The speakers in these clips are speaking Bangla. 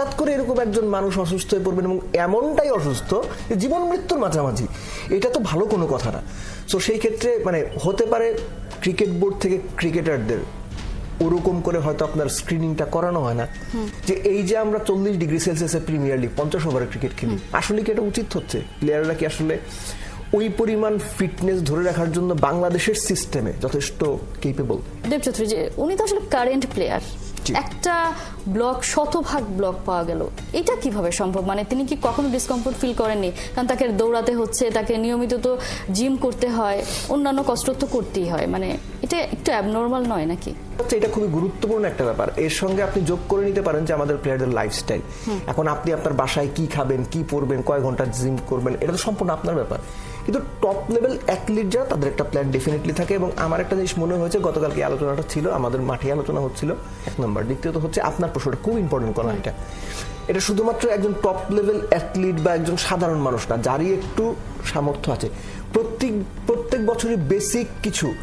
হঠাৎ করে এরকম একজন মানুষ অসুস্থ হয়ে পড়বেন এবং এমনটাই অসুস্থ যে জীবন মৃত্যুর মাঝামাঝি। এটা তো ভালো কোনো কথা না। সো সেই ক্ষেত্রে মানে হতে পারে ক্রিকেট বোর্ড থেকে ক্রিকেটারদের ওরকম করে হয়তো আপনার স্ক্রিনিংটা করানো হয় না। যে এই যে আমরা চল্লিশ ডিগ্রি সেলসিয়াসের প্রিমিয়ার লিগ পঞ্চাশ ওভারের ক্রিকেট খেলি আসলে কি এটা উচিত হচ্ছে? প্লেয়াররা কি আসলে ওই পরিমাণ ফিটনেস ধরে রাখার জন্য বাংলাদেশের সিস্টেমে যথেষ্ট কেপেবল দেব চৌধুরী যে উনি তো আসলে কারেন্ট প্লেয়ার। একটা। ব্লক শতভাগ ব্লক পাওয়া গেল। এটা কীভাবে সম্ভব? মানে তিনি কি কখনো ডিসকমফোর্ট ফিল করেননি? কারণ তাকে দৌড়াতে হচ্ছে, তাকে নিয়মিত তো জিম করতে হয়, অন্যান্য কসরত তো করতেই হয়। মানে এটা একটু অ্যাবনর্মাল নয় নাকি? এটা খুবই গুরুত্বপূর্ণ একটা ব্যাপার। এর সঙ্গে আপনি যোগ করে নিতে পারেন যে আমাদের প্লেয়ারদের লাইফস্টাইল এখন আপনি আপনার বাসায় কি খাবেন কি পরবেন কয় ঘণ্টা জিম করবেন এটা তো সম্পূর্ণ আপনার ব্যাপার। কিন্তু টপ লেভেল অ্যাথলিট যারা তাদের একটা প্ল্যান ডেফিনেটলি থাকে এবং আমার একটা জিনিস মনে হয়েছে গতকালকে আলোচনাটা ছিল আমাদের মাঠে আলোচনা হচ্ছিল এক নম্বর দ্বিতীয়ত হচ্ছে আপনার প্রশ্নটা খুব ইম্পর্টেন্ট করা এটা। এটা শুধুমাত্র একজন টপ লেভেল অ্যাথলিট বা একজন সাধারণ মানুষ না যারই একটু সামর্থ্য আছে। প্রত্যেক প্রত্যেক বছরই বেসিক কিছু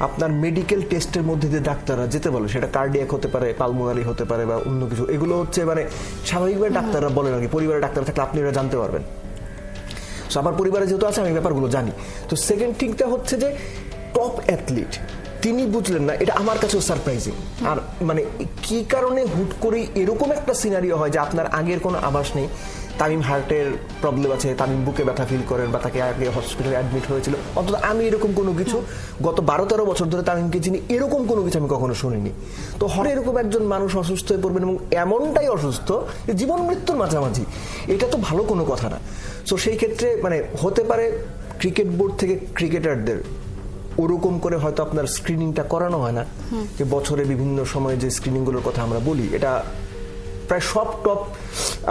আপনার মেডিকেল টেস্টের মধ্যে দিয়ে ডাক্তাররা যেতে বলে সেটা কার্ডিয়াক হতে পারে পালমোনারি হতে পারে বা অন্য কিছু এগুলো হচ্ছে মানে স্বাভাবিকভাবে ডাক্তাররা বলেন আর কি পরিবারের ডাক্তার থাকলে আপনি এটা জানতে পারবেন। সো আমার পরিবারে যেহেতু আছে আমি ব্যাপারগুলো জানি। তো সেকেন্ড থিংটা হচ্ছে যে টপ অ্যাথলিট তিনি বুঝলেন না এটা আমার কাছেও সারপ্রাইজিং আর মানে কি কারণে হুট করেই এরকম একটা সিনারিও হয় যে আপনার আগের কোনো আভাস নেই তামিম হার্টের প্রবলেম আছে তামিম বুকে ব্যথা ফিল করেন বা তাকে আগে হসপিটালে অ্যাডমিট হয়েছিল। অন্তত আমি এরকম কোনো কিছু গত বারো তেরো বছর ধরে তামিমকে চিনি এরকম কোনো কিছু আমি কখনো শুনিনি। তো হঠাৎ এরকম একজন মানুষ অসুস্থ হয়ে পড়বেন এবং এমনটাই অসুস্থ যে জীবন মৃত্যুর মাঝামাঝি। এটা তো ভালো কোনো কথা না। সো সেই ক্ষেত্রে মানে হতে পারে ক্রিকেট বোর্ড থেকে ক্রিকেটারদের ওরকম করে হয়তো আপনার স্ক্রিনিংটা করানো হয় না। যে বছরে বিভিন্ন সময়ে যে স্ক্রিনিংগুলোর কথা আমরা বলি এটা প্রায় সব টপ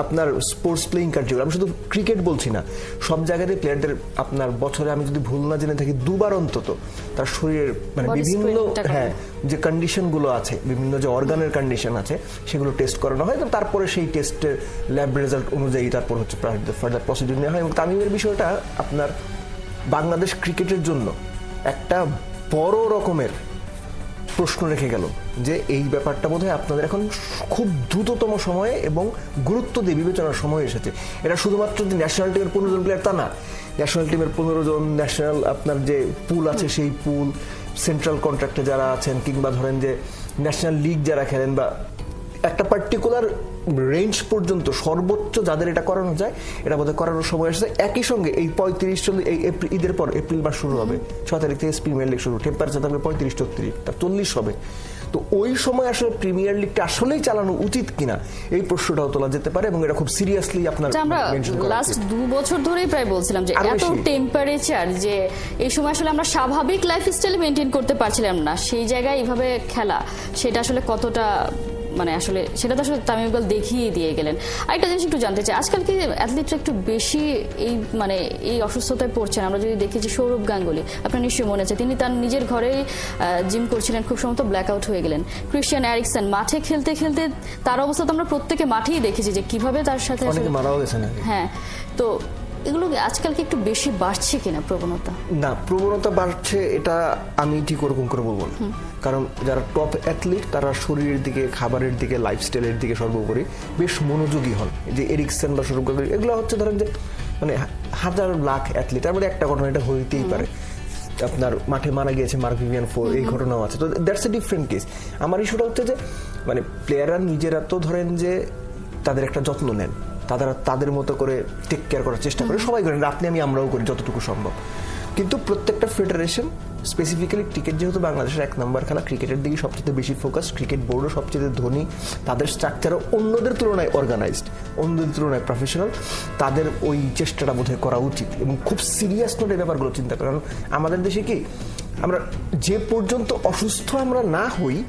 আপনার স্পোর্টস প্লেইং কান্ট্রি আমি শুধু ক্রিকেট বলছি না সব জায়গাতে প্লেয়ারদের আপনার বছরে আমি যদি ভুল না জেনে থাকি দুবার অন্তত তার শরীরের মানে বিভিন্ন হ্যাঁ যে কন্ডিশনগুলো আছে বিভিন্ন যে অর্গানের কন্ডিশন আছে সেগুলো টেস্ট করানো হয় এবং তারপরে সেই টেস্টের ল্যাব রেজাল্ট অনুযায়ী তারপর হচ্ছে ফার্দার প্রসিডিউর নেওয়া হয় এবং তামিমের বিষয়টা আপনার বাংলাদেশ ক্রিকেটের জন্য একটা বড় রকমের প্রশ্ন রেখে গেল যে এই ব্যাপারটা বোধহয় আপনাদের এখন খুব দ্রুততম সময়ে এবং গুরুত্ব দিয়ে বিবেচনার সময় এসেছে। এটা শুধুমাত্র যে ন্যাশনাল টিমের পনেরো জন প্লেয়ার তা না ন্যাশনাল টিমের পনেরো জন ন্যাশনাল আপনার যে পুল আছে সেই পুল সেন্ট্রাল কন্ট্রাক্টে যারা আছেন কিংবা ধরেন যে ন্যাশনাল লিগ যারা খেলেন বা একটা পার্টিকুলার রেঞ্জ পর্যন্ত সর্বোচ্চ যাদের এটা করানো যায় এটা বোধহয় করানোর সময় এসেছে। একই সঙ্গে এই পঁয়ত্রিশ চল্লিশ এই ঈদের পর এপ্রিল মাস শুরু হবে। ছ তারিখ থেকে প্রিমিয়ার লিগ শুরু। টেম্পারেচার থাকবে পঁয়ত্রিশ চৌত্রিশ তার চল্লিশ হবে। তো ওই সময় আসলে প্রিমিয়ার লিগটা আসলেই চালানো উচিত কিনা এই প্রশ্নটাও তোলা যেতে পারে এবং এটা খুব সিরিয়াসলি আপনার আমরা লাস্ট দু বছর ধরেই প্রায় বলছিলাম যে এত টেম্পারেচার যে এই সময় আসলে আমরা স্বাভাবিক লাইফস্টাইল মেনটেন করতে পারছিলাম না। সেই জায়গায় এইভাবে খেলা সেটা আসলে কতটা মানে আসলে সেটা তো আসলে তামিম ইকবাল দেখিয়ে দিয়ে গেলেন। আরেকটা জিনিস একটু জানতে চাই আজকাল কি অ্যাথলিটরা একটু বেশি এই মানে এই অসুস্থতায় পড়ছেন? আমরা যদি দেখি যে সৌরভ গাঙ্গুলি আপনার নিশ্চয়ই মনে আছে তিনি তার নিজের ঘরেই জিম করছিলেন খুব সম্ভবত ব্ল্যাক আউট হয়ে গেলেন। ক্রিশ্চিয়ান অ্যারিকসন মাঠে খেলতে খেলতে তার অবস্থা তো আমরা প্রত্যেকে মাঠেই দেখেছি যে কীভাবে তার সাথে হ্যাঁ তো এগুলো আজকাল কি একটু বেশি বাড়ছে কিনা প্রবণতা? না প্রবণতা বাড়ছে এটা আমি ঠিক ওরকম করে বলব না। কারণ যারা টপ অ্যাথলিট তারা শরীরের দিকে খাবারের দিকে লাইফস্টাইলের দিকে সর্বোপরি বেশ মনোযোগী হন। যে এরিকসন বা সৌরভ গাঙ্গুলি এগুলো হচ্ছে ধরেন যে মানে হাজার লাখ অ্যাথলিট তার মধ্যে একটা ঘটনা এটা হইতেই পারে। আপনার মাঠে মারা গিয়েছে মার্ক ভিভিয়ান ফোর এই ঘটনাও আছে। তো দ্যাটস এ ডিফারেন্ট কেস আমার ইস্যুটা হচ্ছে যে মানে প্লেয়াররা নিজেরা তো ধরেন যে তাদের একটা যত্ন নেন। তারা তাদের মতো করে টেক কেয়ার করার চেষ্টা করে। সবাই করেন আপনি আমি আমরাও করি যতটুকু সম্ভব। কিন্তু প্রত্যেকটা ফেডারেশন স্পেসিফিক্যালি ক্রিকেট যেহেতু বাংলাদেশের এক নম্বর খেলা ক্রিকেটের দিকে সবচেয়ে বেশি ফোকাস ক্রিকেট বোর্ডও সবচেয়ে ধনী তাদের স্ট্রাকচারও অন্যদের তুলনায় অর্গানাইজড অন্যদের তুলনায় প্রফেশনাল তাদের ওই চেষ্টাটা বোধহয় করা উচিত এবং খুব সিরিয়াস নোটে ব্যাপারগুলো চিন্তা করা। কারণ আমাদের দেশে কি আমরা যে পর্যন্ত অসুস্থ আমরা না হই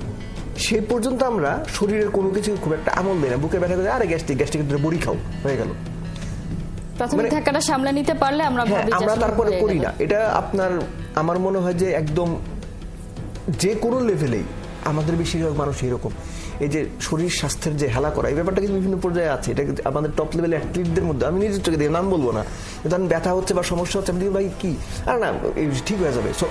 সেই পর্যন্ত আমরা শরীরের কোনো কিছু খুব একটা আমল দেয় না। বুকে ব্যথা করে আরে গ্যাস্ট্রিক গ্যাস্ট্রিক বড়ি খাও। হয়ে গেল। প্রাথমিক মানে- ধাক্কাটা সামলে নিতে পারলে আমরা হ্যাঁ আমরা তারপরে করি না। এটা আপনার আমার মনে হয় যে একদম যে কোনো লেভেলেই আমাদের বেশিরভাগ মানুষ এরকম। এই যে শরীর স্বাস্থ্যের যে হেলা করা এই ব্যাপারটা কিন্তু বিভিন্ন পর্যায়ে আছে। এটা আমাদের টপ লেভেল অ্যাথলিটদের মধ্যে আমি নিজের চোখে দিয়ে নাম বলব না। ধরেন ব্যথা হচ্ছে বা সমস্যা হচ্ছে আমি ভাই কি? আর না ঠিক হয়ে যাবে। সো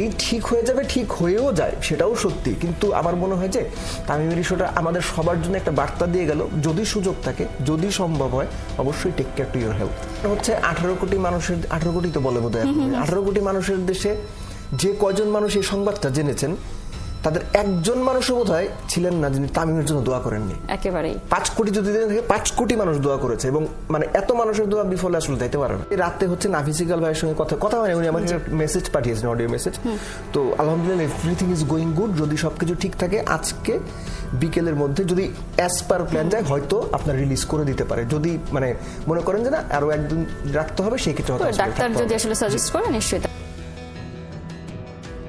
এই ঠিক হয়ে যাবে ঠিক হয়েও যায় সেটাও সত্যি। কিন্তু আমার মনে হয় যে তামিমের ইস্যুটা আমাদের সবার জন্য একটা বার্তা দিয়ে গেল যদি সুযোগ থাকে যদি সম্ভব হয় অবশ্যই take care to your health হচ্ছে আঠারো কোটি মানুষের আঠারো কোটি তো বলে বোধ হয় আঠারো কোটি মানুষের দেশে যে কয়জন মানুষ এই সংবাদটা জেনেছেন তাদের একজন মানুষও বোধ হয় ছিলেন না যিনি তামিমের জন্য দোয়া করেননি। একেবারেই। পাঁচ কোটি যদি থাকে পাঁচ কোটি মানুষ দোয়া করেছে এবং মানে এত মানুষের দোয়া বিফলে আসলে যাইতে পারে না এই রাতে হচ্ছে নাফিসিক্যাল ভাইয়ের সঙ্গে কথা কথা হয় উনি আমাকে মেসেজ পাঠিয়েছেন অডিও মেসেজ তো আলহামদুলিল্লাহ এভরিথিং ইজ গোয়িং গুড যদি সবকিছু ঠিক থাকে আজকে বিকেলের মধ্যে যদি অ্যাজ পার প্ল্যান যায় হয়তো আপনার রিলিজ করে দিতে পারে। যদি মানে মনে করেন যে না আরও একদিন রাখতে হবে সেই ক্ষেত্রে ডাক্তার যদি আসলে সাজেস্ট করে নিশ্চয়ই